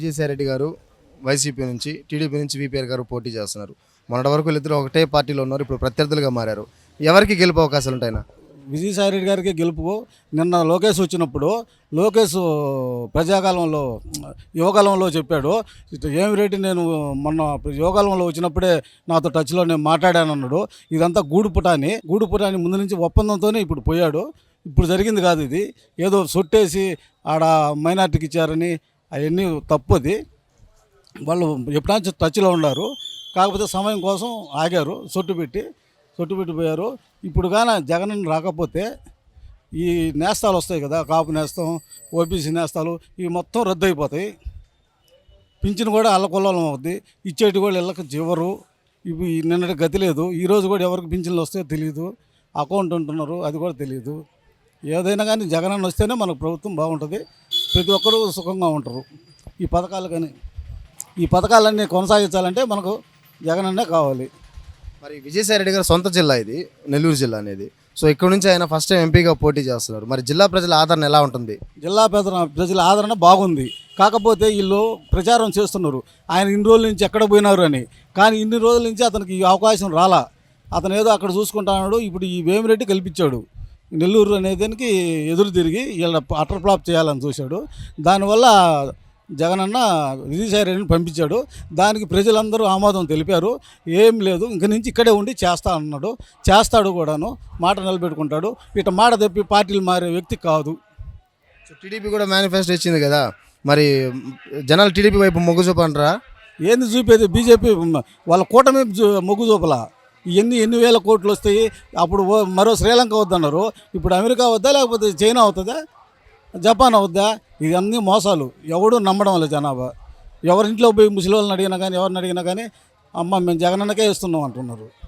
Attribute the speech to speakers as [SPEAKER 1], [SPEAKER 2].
[SPEAKER 1] విజయసాయిరెడ్డి గారు వైసీపీ నుంచి టీడీపీ నుంచి విపిఆర్ గారు పోటీ చేస్తున్నారు. మొన్నటి వరకు వీళ్ళిద్దరు ఒకటే పార్టీలో ఉన్నారు ఇప్పుడు ప్రత్యర్థులుగా మారారు. ఎవరికి గెలుపు అవకాశాలు ఉంటాయినా
[SPEAKER 2] విజయసాయిరెడ్డి గారికి గెలుపు. నిన్న లోకేష్ వచ్చినప్పుడు లోకేష్ ప్రజాకాలంలో యువకాలంలో చెప్పాడు ఇటు ఏమి రెడ్డి నేను మొన్న యువకాలంలో వచ్చినప్పుడే నాతో టచ్లో నేను మాట్లాడాను అన్నాడు. ఇదంతా గూడుపుటాని గూడుపుటాని ముందు నుంచి ఒప్పందంతోనే ఇప్పుడు పోయాడు. ఇప్పుడు జరిగింది కాదు ఇది. ఏదో సొట్టేసి ఆడ మైనార్టీకి ఇచ్చారని అవన్నీ తప్పది. వాళ్ళు ఎప్పుడైనా టచ్లో ఉన్నారు. కాకపోతే సమయం కోసం ఆగారు. సొట్టు పెట్టి సొట్టు పెట్టిపోయారు. ఇప్పుడు కానీ జగన్ రాకపోతే ఈ నేస్తాలు వస్తాయి కదా కాపు నేస్తం ఓబీసీ నేస్తాలు ఇవి మొత్తం రద్దు అయిపోతాయి పింఛన్ కూడా అల్లకొల్లం అవుద్ది. ఇచ్చేటి కూడా ఇళ్ళకి చివరు ఇవి నిన్నటి గతి లేదు. ఈరోజు కూడా ఎవరికి పింఛన్లు వస్తాయో తెలియదు అకౌంట్ ఉంటున్నారు అది కూడా తెలియదు ఏదైనా కానీ జగనన్న వస్తేనే మనకు ప్రభుత్వం బాగుంటుంది. ప్రతి ఒక్కరూ సుఖంగా ఉంటారు. ఈ పథకాలు కానీ ఈ పథకాలన్నీ కొనసాగించాలంటే మనకు జగనన్నే కావాలి.
[SPEAKER 1] మరి విజయసాయిరెడ్డి గారు సొంత జిల్లా ఇది నెల్లూరు జిల్లా అనేది. సో ఇక్కడ నుంచి ఆయన ఫస్ట్ టైం ఎంపీగా పోటీ చేస్తున్నారు మరి జిల్లా ప్రజల ఆదరణ ఎలా ఉంటుంది?
[SPEAKER 2] జిల్లా ప్రజల ప్రజల ఆదరణ బాగుంది. కాకపోతే వీళ్ళు ప్రచారం చేస్తున్నారు. ఆయన ఇన్ని రోజుల నుంచి ఎక్కడ పోయినారు అని. కానీ ఇన్ని రోజుల నుంచి అతనికి ఈ అవకాశం రాలా. అతను ఏదో అక్కడ చూసుకుంటాడు ఇప్పుడు ఈ వేమిరెడ్డి కల్పించాడు. నెల్లూరు అనే దానికి ఎదురు తిరిగి వీళ్ళ అటర్ ఫ్లాప్ చేయాలని చూశాడు. దానివల్ల జగనన్న విజయసాయిరెడ్డిని పంపించాడు. దానికి ప్రజలందరూ ఆమోదం తెలిపారు. ఏం లేదు ఇంక నుంచి ఇక్కడే ఉండి చేస్తా అన్నాడు. చేస్తాడు కూడాను మాట నిలబెట్టుకుంటాడు. ఇట మాట తప్పి పార్టీలు మారే వ్యక్తి కాదు.
[SPEAKER 1] టీడీపీ కూడా మేనిఫెస్టో ఇచ్చింది కదా? మరి జనాలు టీడీపీ వైపు మొగ్గు చూపంటారా
[SPEAKER 2] ఏంది చూపేది? బీజేపీ వాళ్ళ కూటమి మొగ్గు చూపల? ఎన్ని ఎన్ని వేల కోట్లు వస్తాయి? అప్పుడు మరో శ్రీలంక వద్దన్నారు. ఇప్పుడు అమెరికా వద్దా లేకపోతే చైనా అవుతుందా? జపాన్ అవుద్దా? ఇవన్నీ మోసాలు. ఎవడు నమ్మడం వల్ల జనాభా. ఎవరింట్లో పోయి ముసలి వాళ్ళని అడిగినా కానీ ఎవరిని అడిగినా కానీ అమ్మ మేము జగనన్నకే ఇస్తున్నాం అంటున్నారు.